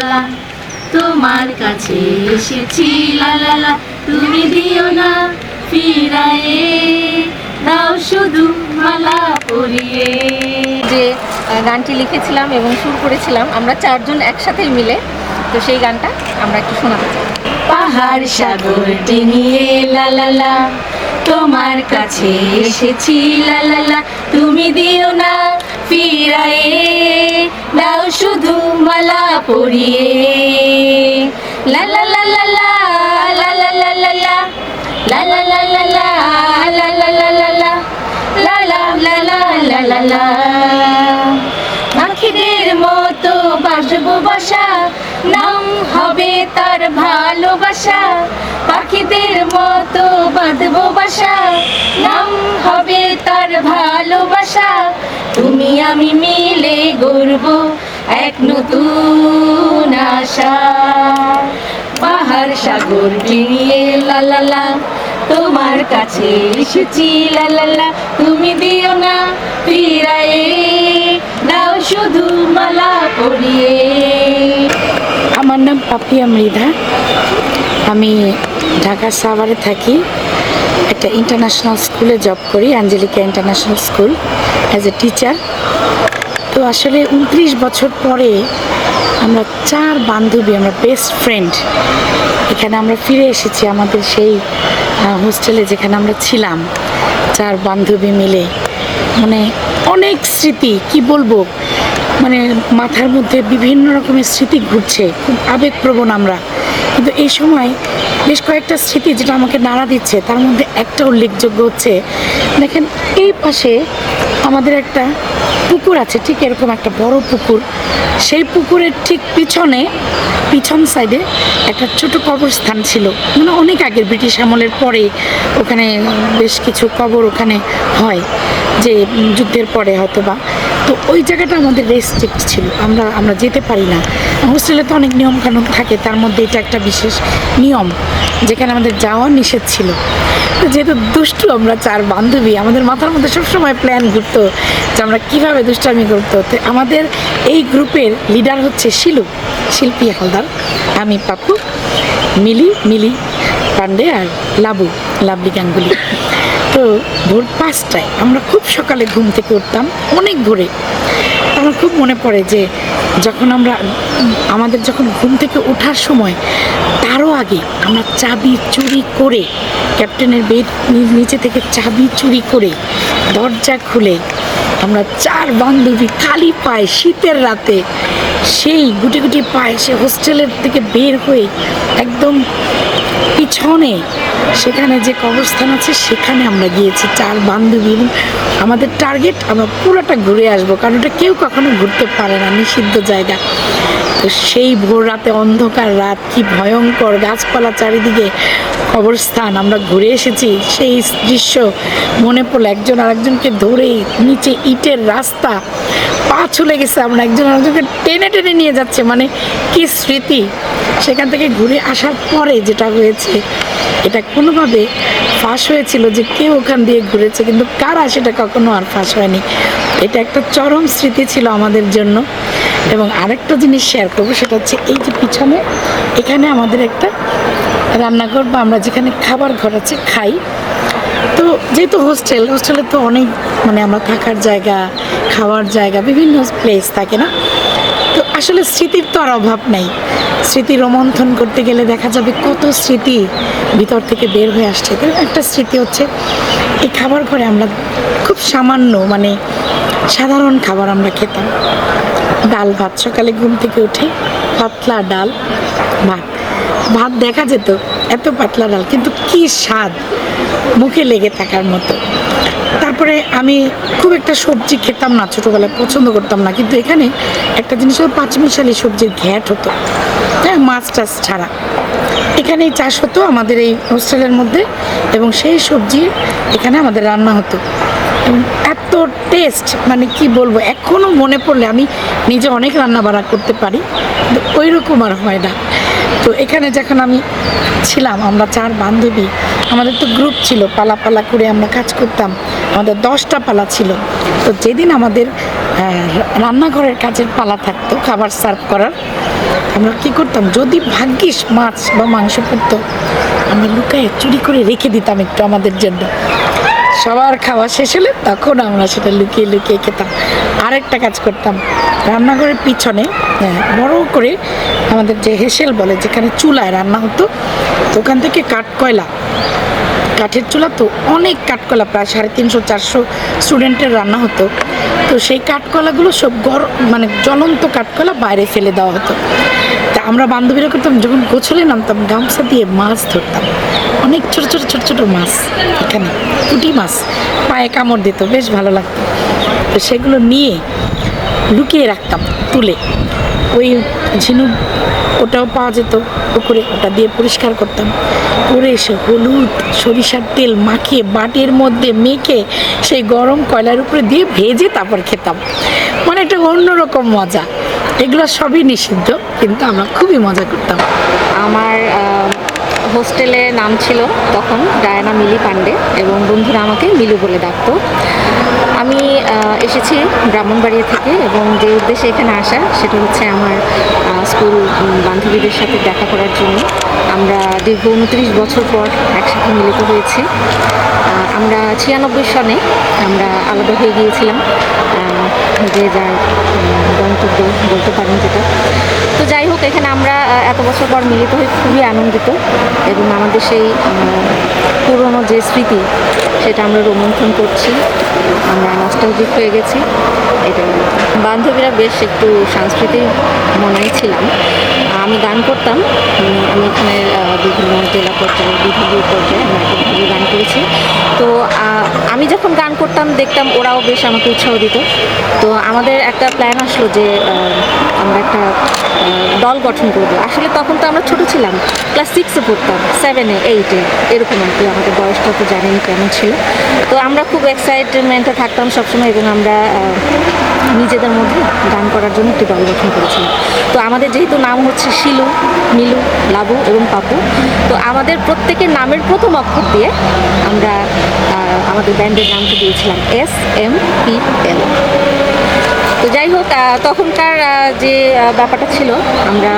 লা তোমার কাছে এসেছি লা লা লা তুমি দিও না ফিরায়ে দাও শুধু মালা পরিয়ে। যে গানটি লিখেছিলাম এবং সুর করেছিলাম আমরা চারজন একসাথেই মিলে তো সেই গানটা আমরা একটু শোনাতে চাই। পাহাড় সাগর ডিঙিয়ে লা লা লা তোমার কাছে এসেছি লালালা তুমি দিও না ফিরাই দাও শুধু মালা পরিয়ে লালা লালা লালা লালা লালা লালা লালা পাখিদের মতো বাসবো বসা হবে তার ভালোবাসা পাখিদের মতো বাঁধবো বাসা। নাম হবে তার ভালোবাসা, তুমি আমি মিলে গড়ব এক নতুন আশা। পাহাড় সাগর ডিঙিয়ে লা লা লা, তোমার কাছে এসেছি লা লা লা। তুমি দিও না ফিরায়ে দাও শুধু মালা পরিয়ে। আমার নাম পাপিয়া মৃধা আমি ঢাকার সাভারে থাকি। একটা ইন্টারন্যাশনাল স্কুলে জব করি Angelica international school as a teacher তো আসলে উনত্রিশ বছর পরে আমরা চার বান্ধবী, আমরা বেস্ট ফ্রেন্ড এখানে আমরা ফিরে এসেছি আমাদের সেই হোস্টেলে যেখানে আমরা ছিলাম। চার বান্ধবী মিলে। মানে অনেক স্মৃতি, কি বলব? মানে মাথার মধ্যে বিভিন্ন রকমের স্মৃতি ঘুরছে, খুব আবেগপ্রবণ আমরা। কিন্তু এই সময় বেশ কয়েকটা স্মৃতি যেটা আমাকে নাড়া দিচ্ছে, তার মধ্যে একটা উল্লেখযোগ্য হচ্ছে, দেখেন এই পাশে আমাদের একটা পুকুর আছে, ঠিক এরকম একটা বড় পুকুর। সেই পুকুরের ঠিক পিছনে, পিছন সাইডে একটা ছোট কবরস্থান ছিল। মানে অনেক আগের ব্রিটিশ আমলের পরে ওখানে বেশ কিছু কবর ওখানে হয়, যে যুদ্ধের পরে হয়তো বা তো ওই জায়গাটা আমাদের রেস্ট্রিক্ট ছিল। আমরা আমরা যেতে পারি না। হোস্টেলে তো অনেক নিয়ম কানুন থাকে, তার মধ্যে এটা একটা বিশেষ নিয়ম, যেখানে আমাদের যাওয়া নিষেধ ছিল। তো যেহেতু দুষ্টু আমরা, চার বান্ধবী, আমাদের মাথার মধ্যে সবসময় প্ল্যান ঘুরতো যে আমরা কীভাবে দুষ্টামি করতো তো আমাদের এই গ্রুপের লিডার হচ্ছে শিলু, শিল্পী হালদার, আমি পাপ্পু মিলি মিলি, পান্ডে আর লাবু লাভলি গাঙ্গুলি। তো ভোর পাঁচটায় আমরা খুব সকালে ঘুম থেকে উঠতাম, অনেক ভোরে। আমার খুব মনে পড়ে যে যখন আমরা, আমাদের যখন ঘুম থেকে ওঠার সময়, তারও আগে আমরা চাবি চুরি করে, ক্যাপ্টেনের বেড নিচে থেকে চাবি চুরি করে, দরজা খুলে আমরা চার বান্ধবী খালি পায়ে শীতের রাতে সেই গুটি গুটি পায়ে সে হোস্টেলের থেকে বের হয়ে একদম পিছনে সেখানে যে কবরস্থান আছে, সেখানে আমরা গিয়েছি। চার বান্ধবী আমাদের টার্গেট আমরা পুরোটা ঘুরে আসব, কারণ ওটা কেউ কখনো ঘুরতে পারে না, নিষিদ্ধ জায়গা। তো সেই ভোর রাতে অন্ধকার রাত, কি ভয়ঙ্কর গাছপালা চারিদিকে কবরস্থান, আমরা ঘুরে এসেছি। সেই দৃশ্য মনে পড়ল, একজন আরেকজনকে ধরে নিচে ইটের রাস্তা পা ছুলে গেছে আমরা একজন আরেকজনকে টেনে টেনে নিয়ে যাচ্ছে মানে কি স্মৃতি? সেখান থেকে ঘুরে আসার পরে যেটা হয়েছে, এটা কোনোভাবে ফাঁস হয়েছিল যে কেউ ওখান দিয়ে ঘুরেছে, কিন্তু কারা সেটা কখনো আর ফাঁস হয়নি। এটা একটা চরম স্মৃতি ছিল আমাদের জন্য। এবং আরেকটা জিনিস শেয়ার করব, সেটা হচ্ছে এই যে পিছনে, এখানে আমাদের একটা রান্নাঘর বা আমরা যেখানে খাবার ঘর আছে, খাই। তো যেহেতু হোস্টেল হোস্টেলে তো অনেক মানে আমরা থাকার জায়গা, খাওয়ার জায়গা, বিভিন্ন প্লেস থাকে না? তো আসলে স্মৃতির তো আর অভাব নেই। স্মৃতি রোমন্থন করতে গেলে দেখা যাবে কত স্মৃতি ভিতর থেকে বের হয়ে আসছে। তো একটা স্মৃতি হচ্ছে, এই খাবার ঘরে আমরা খুব সামান্য মানে সাধারণ খাবার আমরা খেতাম। ডাল ভাত, সকালে ঘুম থেকে উঠে পাতলা ডাল, ভাত। ভাত দেখা যেত, এত পাতলা ডাল, কিন্তু কি স্বাদ! মুখে লেগে থাকার মতো। তারপরে আমি খুব একটা সবজি খেতাম না ছোটোবেলায়, পছন্দ করতাম না। কিন্তু এখানে একটা জিনিস হলো পাঁচমিশালি সবজির ঘ্যাট হতো। হ্যাঁ মাছ টাছ ছাড়া। এখানেই চাষ হতো আমাদের এই হোস্টেলের মধ্যে এবং সেই সবজি এখানে আমাদের রান্না হতো। এত টেস্ট মানে কি বলব এখনও মনে পড়লে আমি নিজে অনেক রান্না বান্না করতে পারি ওই রকম আর হয় না। তো এখানে যখন আমি ছিলাম, আমরা চার বান্ধবী আমাদের তো গ্রুপ ছিল, পালা পালা করে আমরা কাজ করতাম। আমাদের দশটা পালা ছিল। তো যেদিন আমাদের রান্নাঘরের কাজের পালা থাকতো, খাবার সার্ভ করার, আমরা কি করতাম? যদি ভাগ্যিস মাছ বা মাংস পড়তো, আমরা লুকায় চুরি করে রেখে দিতাম একটু আমাদের জন্য। সবার খাওয়া শেষ হলে তখন আমরা সেটা লুকিয়ে লুকিয়ে খেতাম। আরেকটা কাজ করতাম। রান্নাঘরের পিছনে হ্যাঁ, বড় করে আমাদের যে হেসেল বলে যেখানে চুলায় রান্না হতো তো ওখান থেকে কাঠ কয়লা কাঠের চুলা তো অনেক কাঠকলা প্রায় সাড়ে তিনশো চারশো স্টুডেন্টের রান্না হতো। তো সেই কাঠকলাগুলো সব গরম মানে জ্বলন্ত কাঠকলা বাইরে ফেলে দেওয়া হতো। তা আমরা বান্ধবীরা করতাম যখন গোছলে নামতাম গামছা দিয়ে মাছ ধরতাম। অনেক ছোট ছোট ছোট ছোট মাছ এখানে, পুঁটি মাছ। পায়ে কামড় দিত, বেশ ভালো লাগতো। তো সেগুলো নিয়ে লুকিয়ে রাখতাম, তুলে। ওই ঝিনুক, ওটাও পাওয়া যেত পুকুরে, ওটা দিয়ে পরিষ্কার করতাম। করে এসে হলুদ, সরিষার তেল মাখিয়ে, বাটির মধ্যে মেখে, সেই গরম কয়লার উপরে দিয়ে ভেজে তারপর খেতাম। মানে একটা অন্যরকম মজা। এগুলো সবই নিষিদ্ধ, কিন্তু আমরা খুবই মজা করতাম। আমার হোস্টেলে নাম ছিল তখন ডায়ানা মিলি পান্ডে এবং বন্ধুরা আমাকে মিলু বলে ডাকতো। আমি এসেছি ব্রাহ্মণবাড়িয়া থেকে এবং যে উদ্দেশ্যে এখানে আসা সেটা হচ্ছে আমার স্কুল বান্ধবীদের সাথে দেখা করার জন্য। আমরা দীর্ঘ উনত্রিশ বছর পর একসাথে মিলিত হয়েছি। আমরা ছিয়ানব্বই সনে আমরা আলাদা হয়ে গিয়েছিলাম। যে যার গন্তব্য বলতে পারেন যেটা। তো যাই হোক, এখানে আমরা এত বছর পর মিলিত হয়ে খুবই আনন্দিত এবং আমাদের সেই পুরনো যে স্মৃতি, সেটা আমরা রোমন্থন করছি। আমরা নস্টালজিক হয়ে গেছি এটা বান্ধবীরা বেশ একটু সাংস্কৃতিক মনেই ছিলাম। আমি গান করতাম আমি এখানে বিভিন্ন জেলা পর্যায়ে, বিভিন্ন পর্যায়ে আমি গান করেছি। তো আমি যখন গান করতাম, দেখতাম ওরাও বেশ আমাকে উৎসাহ দিত। তো আমাদের একটা প্ল্যান আসলো যে আমরা একটা দল গঠন করব। আসলে তখন তো আমরা ছোট ছিলাম। ক্লাস সিক্সে পড়তাম সেভেনে এইটে এরকম আর কি। আমাদের বয়সটা তো জানেনি কেমন ছিল। তো আমরা খুব এক্সাইটমেন্টে থাকতাম সবসময় এবং আমরা নিজেদের মধ্যে গান করার জন্য একটি দল গঠন করেছিলাম তো আমাদের যেহেতু নাম হচ্ছে শিলু, নীলু, লাবু এবং পাপু, তো আমাদের প্রত্যেকের নামের প্রথম অক্ষর দিয়ে আমরা আমাদের ব্যান্ডের নামটা দিয়েছিলাম এস এম পি এল। তো যাই হোক তখনকার যে ব্যাপারটা ছিল, আমরা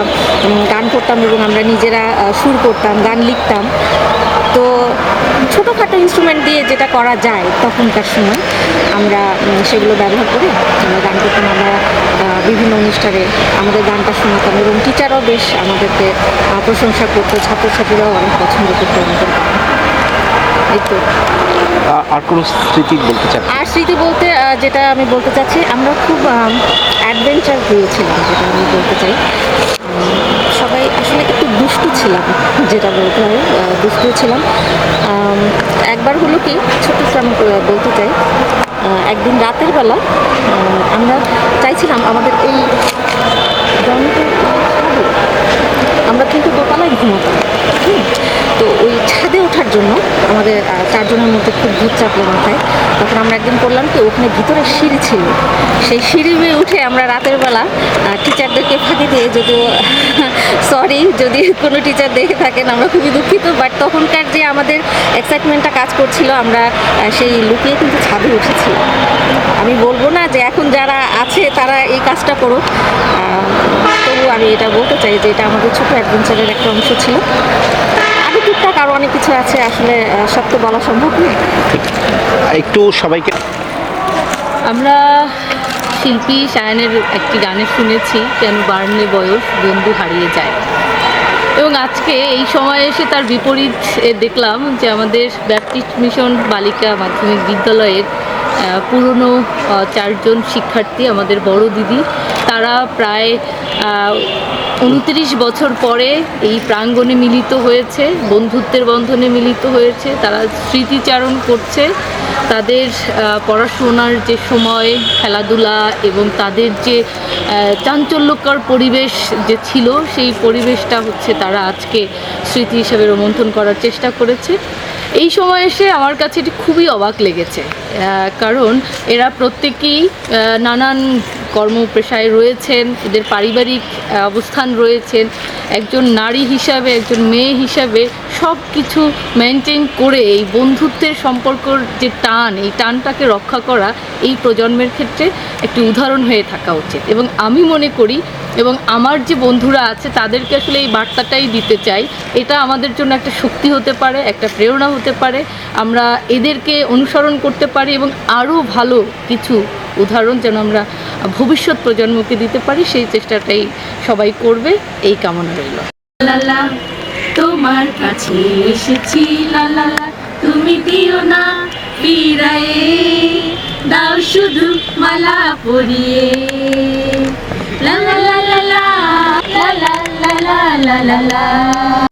গান করতাম এবং আমরা নিজেরা সুর করতাম, গান লিখতাম। ছোটোখাটো ইনস্ট্রুমেন্ট দিয়ে যেটা করা যায় তখনকার সময় আমরা সেগুলো ব্যবহার করে আমরা গান করতাম। আমরা বিভিন্ন অনুষ্ঠানে আমাদের গানটা শোনাতাম এবং টিচারও বেশ আমাদেরকে প্রশংসা করতো। ছাত্রছাত্রীরাও অনেক পছন্দ করতো আমাদের গান। এই তো আর কোনো স্মৃতি বলতে চান? আর স্মৃতি বলতে যেটা আমি বলতে চাচ্ছি আমরা খুব অ্যাডভেঞ্চার হয়েছিলাম যেটা আমি বলতে চাই। সবাই আসলে একটু দুষ্টু ছিলাম যেটা বলতে হয় দুষ্টু ছিলাম। একবার হলো কি ছোট আমি বলতে চাই একদিন রাতের বেলা আমরা চাইছিলাম আমাদের এই আমরা কিন্তু দোতলায় ঘুমাতাম তো ওই ছাদে ওঠার জন্য আমাদের চারজনের মধ্যে খুব ভূত চাপলো মাথায়। তখন আমরা একদিন করলাম কি, ওখানে ভিতরে সিঁড়ি ছিল। সেই সিঁড়ি বেয়ে উঠে আমরা রাতের বেলা টিচারদেরকে ফাঁকি দিয়ে যদিও সরি যদি কোনো টিচার দেখে থাকেন, আমরা খুবই দুঃখিত বাট তখনকার যে আমাদের এক্সাইটমেন্টটা কাজ করছিল, আমরা সেই লুকিয়ে কিন্তু ছাদে উঠেছিলাম আমি বলব না যে এখন যারা আছে, তারা এই কাজটা করুক। তবু আমি এটা বলতে চাই যে এটা আমাদের ছোটো ছোট অ্যাডভেঞ্চারের একটা অংশ ছিল। আরও টুকটাক আরও অনেক কিছু আছে আসলে সব তো বলা সম্ভব নয়। একটু সবাইকে আমরা শিল্পী সায়নের একটি গানে শুনেছি কেন বাড়লে বয়স বন্ধু হারিয়ে যায়। এবং আজকে এই সময়ে এসে তার বিপরীত দেখলাম যে আমাদের ব্যাপটিস্ট মিশন বালিকা মাধ্যমিক বিদ্যালয়ের পুরনো চারজন শিক্ষার্থী আমাদের বড় দিদি তারা প্রায় উনত্রিশ বছর পরে এই প্রাঙ্গণে মিলিত হয়েছে, বন্ধুত্বের বন্ধনে মিলিত হয়েছে, তারা স্মৃতিচারণ করছে। তাদের পড়াশোনার যে সময়, খেলাধুলা এবং তাদের যে চাঞ্চল্যকর পরিবেশ যে ছিল, সেই পরিবেশটা হচ্ছে তারা আজকে স্মৃতি হিসেবে রোমন্থন করার চেষ্টা করেছে। এই সময় এসে আমার কাছে এটি খুবই অবাক লেগেছে কারণ এরা প্রত্যেকেই নানান কর্মপেশায় রয়েছেন, এদের পারিবারিক অবস্থান রয়েছেন। একজন নারী হিসাবে, একজন মেয়ে হিসাবে সব কিছু মেনটেন করে এই বন্ধুত্বের সম্পর্কর যে টান, এই টানটাকে রক্ষা করা এই প্রজন্মের ক্ষেত্রে একটি উদাহরণ হয়ে থাকা উচিত। এবং আমি মনে করি এবং আমার যে বন্ধুরা আছে, তাদেরকে আসলে এই বার্তাটাই দিতে চাই। এটা আমাদের জন্য একটা শক্তি হতে পারে, একটা প্রেরণা হতে পারে। আমরা এদেরকে অনুসরণ করতে পারি এবং আরও ভালো কিছু উদাহরণ যেন আমরা ভবিষ্যৎ প্রজন্মকে দিতে পারি, সেই চেষ্টাটাই সবাই করবে। এই কামনা রইল। তোমার কাছে এসেছি তুমি দিও না দাও শুধু মালা পরিয়ে। la la la.